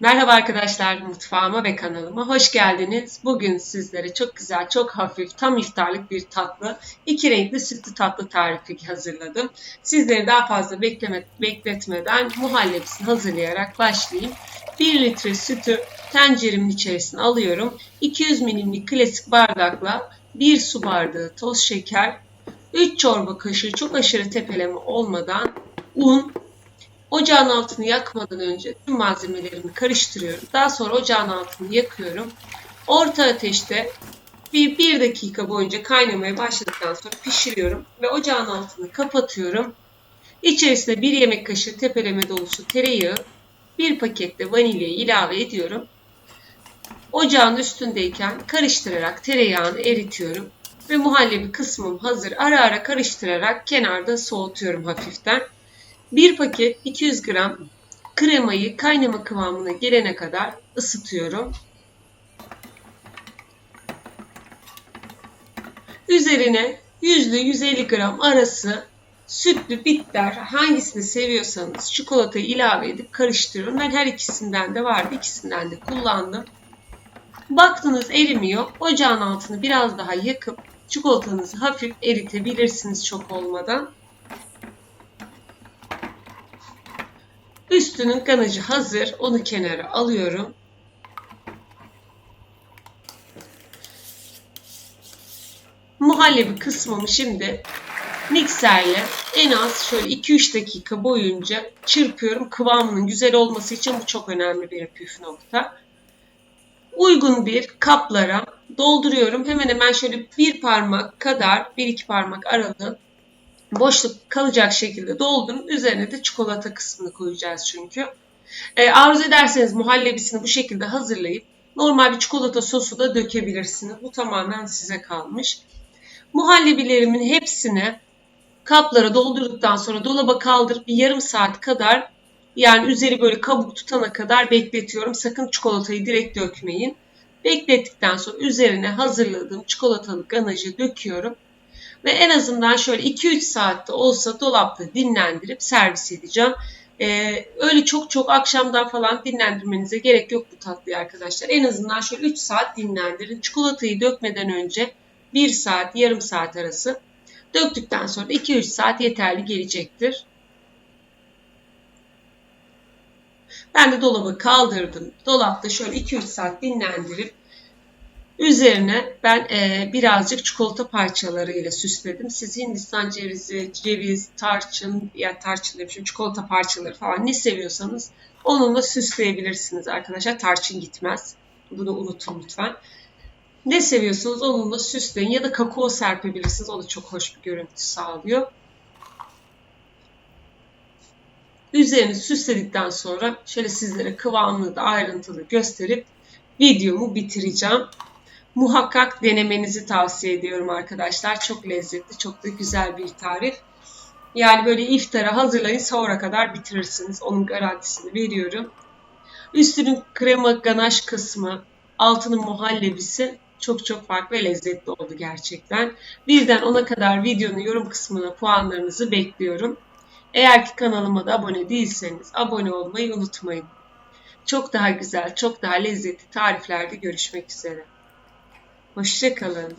Merhaba arkadaşlar mutfağıma ve kanalıma hoş geldiniz. Bugün sizlere çok güzel, çok hafif, tam iftarlık bir tatlı, iki renkli sütlü tatlı tarifi hazırladım. Sizleri daha fazla bekleme, bekletmeden muhallebisini hazırlayarak başlayayım. 1 litre sütü tenceremin içerisine alıyorum. 200 milimlik klasik bardakla 1 su bardağı toz şeker, 3 çorba kaşığı çok aşırı tepeleme olmadan un, Ocağın altını yakmadan önce tüm malzemelerimi karıştırıyorum. Daha sonra ocağın altını yakıyorum. Orta ateşte bir, bir dakika boyunca kaynamaya başladıktan sonra pişiriyorum. Ve ocağın altını kapatıyorum. İçerisine bir yemek kaşığı tepeleme dolusu tereyağı, bir paket de vanilya ilave ediyorum. Ocağın üstündeyken karıştırarak tereyağını eritiyorum. Ve muhallebi kısmım hazır. Ara ara karıştırarak kenarda soğutuyorum hafiften. Bir paket 200 gram kremayı kaynama kıvamına gelene kadar ısıtıyorum. Üzerine 100 ile 150 gram arası sütlü bitter hangisini seviyorsanız çikolatayı ilave edip karıştırıyorum. Ben her ikisinden de vardı. ikisinden de kullandım. Baktınız erimiyor. Ocağın altını biraz daha yakıp çikolatanızı hafif eritebilirsiniz çok olmadan. Üstünün ganajı hazır. Onu kenara alıyorum. Muhallebi kısmımı şimdi mikserle en az şöyle 2-3 dakika boyunca çırpıyorum. Kıvamının güzel olması için bu çok önemli bir püf nokta. Uygun bir kaplara dolduruyorum. Hemen hemen şöyle bir parmak kadar, bir iki parmak aralığı boşluk kalacak şekilde doldurun. Üzerine de çikolata kısmını koyacağız çünkü. E, arzu ederseniz muhallebisini bu şekilde hazırlayıp normal bir çikolata sosu da dökebilirsiniz. Bu tamamen size kalmış. Muhallebilerimin hepsini kaplara doldurduktan sonra dolaba kaldırıp bir yarım saat kadar yani üzeri böyle kabuk tutana kadar bekletiyorum. Sakın çikolatayı direkt dökmeyin. Beklettikten sonra üzerine hazırladığım çikolatalı ganajı döküyorum. Ve en azından şöyle 2-3 saatte olsa dolapta dinlendirip servis edeceğim. Ee, öyle çok çok akşamdan falan dinlendirmenize gerek yok bu tatlıyı arkadaşlar. En azından şöyle 3 saat dinlendirin. Çikolatayı dökmeden önce 1 saat, yarım saat arası. Döktükten sonra 2-3 saat yeterli gelecektir. Ben de dolaba kaldırdım. Dolapta şöyle 2-3 saat dinlendirip Üzerine ben e, birazcık çikolata parçalarıyla süsledim. Siz Hindistan cevizi, ceviz, tarçın ya tarçın demişim çikolata parçaları falan ne seviyorsanız onunla süsleyebilirsiniz arkadaşlar. Tarçın gitmez. Bunu unutun lütfen. Ne seviyorsunuz onunla süsleyin ya da kakao serpebilirsiniz. O da çok hoş bir görüntü sağlıyor. Üzerini süsledikten sonra şöyle sizlere kıvamını da ayrıntılı gösterip videomu bitireceğim muhakkak denemenizi tavsiye ediyorum arkadaşlar. Çok lezzetli, çok da güzel bir tarif. Yani böyle iftara hazırlayın sahura kadar bitirirsiniz. Onun garantisini veriyorum. Üstünün krema ganaj kısmı, altının muhallebisi çok çok farklı ve lezzetli oldu gerçekten. Birden ona kadar videonun yorum kısmına puanlarınızı bekliyorum. Eğer ki kanalıma da abone değilseniz abone olmayı unutmayın. Çok daha güzel, çok daha lezzetli tariflerde görüşmek üzere. Hoşçakalın.